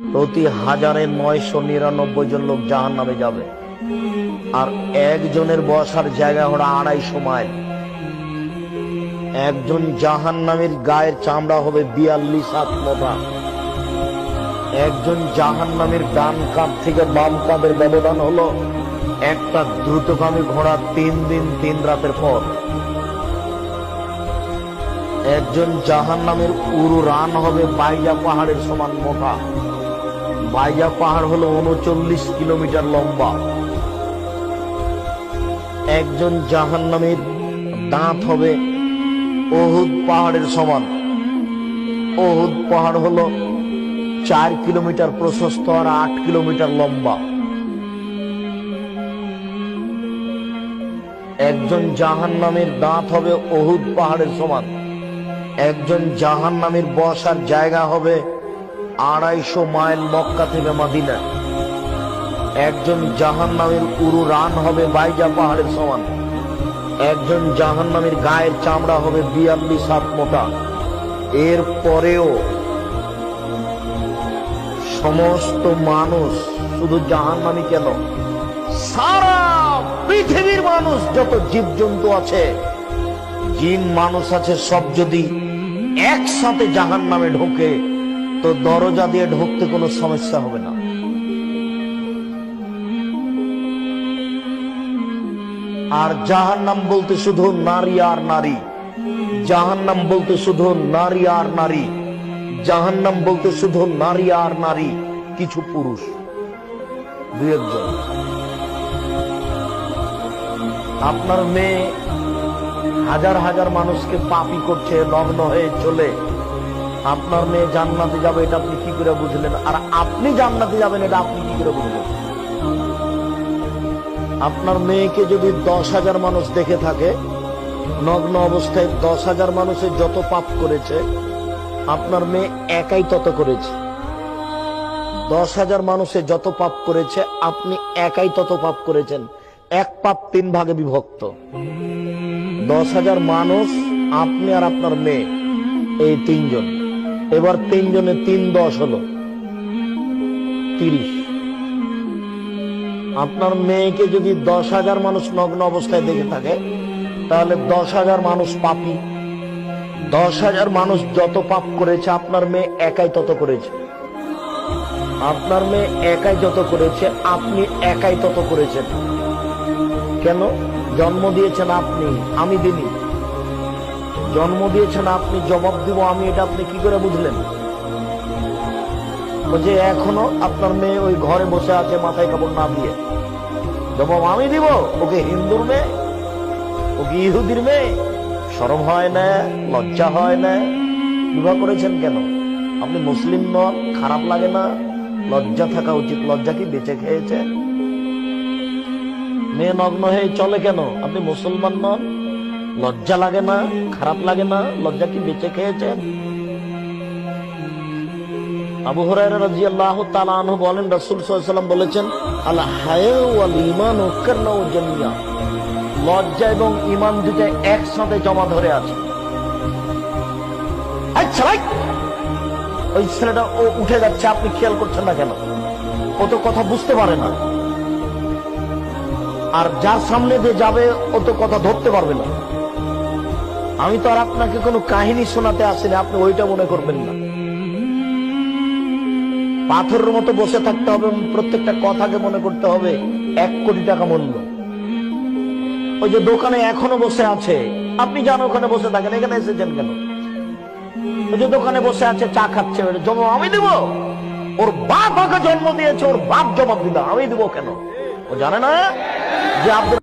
প্রতি হাজারে নয়শো নিরানব্বই জন লোক জাহান নামে যাবে। আর একজনের বসার জায়গা হলো আড়াইশো মাইল। একজন জাহান নামের গায়ের চামড়া হবে বিয়াল্লিশ হাত মোটা। একজন জাহান নামের ডান কাঁধ থেকে বাম কাঁধের ব্যবধান হলো একটা দ্রুতগামী ঘোড়া তিন দিন তিন রাতের পর একজন জাহান নামের উরু রান হবে বাইজা পাহাড়ের সমান মোটা। বাইজা পাহাড় হলো উনচল্লিশ কিলোমিটার লম্বা। একজন জাহান নামের দাঁত হবে অহুদ পাহাড়ের সমান। অহুদ পাহাড় হলো চার কিলোমিটার প্রশস্ত আর আট কিলোমিটার লম্বা। একজন জাহান নামের দাঁত হবে অহুদ পাহাড়ের সমান। একজন জাহান নামের বসার জায়গা হবে আড়াইশো মাইল মক্কা থেকে মাদিনা। একজন জাহান নামের উরু রান হবে বাইজা পাহাড়ের সমান। একজন জাহান নামের গায়ের চামড়া হবে বিয়াল্লিশ হাত মোটা। এর পরেও সমস্ত মানুষ শুধু জাহান নামি কেন? সারা পৃথিবীর মানুষ যত জীবজন্তু আছে, জিন মানুষ আছে সব যদি একসাথে জাহান নামে ঢোকে তো দরজা দিয়ে ঢুকতে কোনো সমস্যা হবে না। আর জাহান নাম বলতে শুধু নারী আর নারী। জাহান নাম বলতে শুধু নারী আর নারী। জাহান নাম বলতে শুধু নারী আর নারী, কিছু পুরুষ। একজন। আপনার মেয়ে হাজার হাজার মানুষকে পাপি করছে নগ্ন হয়ে চলে। আপনার মেয়ে জান্নাতে যাবে, এটা আপনি কি করে বুঝলেন? আর আপনি জান্নাতে যাবেন, এটা আপনি কি করে বুঝলেন? আপনার মেয়েকে যদি দশ হাজার মানুষ দেখে থাকে, নগ্ন অবস্থায় দশ হাজার মানুষের যত পাপ করেছে, আপনার মেয়ে একাই তত করেছে। দশ হাজার মানুষে যত পাপ করেছে, আপনি একাই তত পাপ করেছেন। এক পাপ তিন ভাগে বিভক্ত। দশ হাজার মানুষ, আপনি আর আপনার মেয়ে, এই তিনজন। এবার তিনজনে তিন দশ হলো। তিরিশ। আপনার মেয়েকে যদি দশ হাজার মানুষ নগ্ন অবস্থায় দেখে থাকে, তাহলে দশ হাজার মানুষ পাপি। দশ হাজার মানুষ যত পাপ করেছে, আপনার মেয়ে একাই তত করেছে। আপনার মেয়ে একাই যত করেছে, আপনি একাই তত করেছেন। কেন? জন্ম দিয়েছেন আপনি, আমি দিনি জন্ম দিয়েছেন, আপনি জবাব দিব, আমি এটা আপনি কি করে বুঝলেন? যে এখনও আপনার মেয়ে ওই ঘরে বসে আছে, মাথায় কাপড় না দিয়ে। জবাব আমি দিব? ওকে হিন্দুর মেয়ে? ওকে ইহুদির মেয়ে? সরম হয় না, লজ্জা হয় না। বিবাহ করেছেন কেন? আপনি মুসলিম নন খারাপ লাগে না। লজ্জা থাকা উচিত, লজ্জা কি বেঁচে খেয়েছে? মেয়ে নগ্ন হয়ে চলে কেন? আপনি মুসলমান নন? লজ্জা লাগে না, খারাপ লাগে না, লজ্জা কি বেঁচে খেয়েছেন? আবু হুরায়রা রাদিয়াল্লাহু তাআলা আনহু বলেন, রাসূল ওয়াসাল্লাম বলেছেন, আল হায়া ওয়াল ঈমান লজ্জা এবং ঈমান দুটো একসাথে জমা ধরে আছে। আচ্ছা ওই ছেলেটা ও উঠে যাচ্ছে, আপনি খেয়াল করছেন না কেন? ও তো কথা বুঝতে পারে না। আর যার সামনে দিয়ে যাবে, ও তো কথা ধরতে পারবে না। আমি তো আর আপনাকে কোনো কাহিনী শোনাতে আসিনি, আপনি ওইটা মনে করবেন না। পাথরের মতো বসে থাকতে হবে, প্রত্যেকটা কথাকে মনে করতে হবে, এক কোটি টাকা মূল্য। ওই যে দোকানে এখনও বসে আছে, আপনি জানো ওখানে বসে থাকেন, এখানে এসেছেন কেন? ওই যে দোকানে বসে আছে, চা খাচ্ছে জমা, আমি দিব? ওর বাপ ওকে জন্ম দিয়েছে, ওর বাপ জবাব দিবে আমি দেবো কেন? ও জানে না যে আব্দুল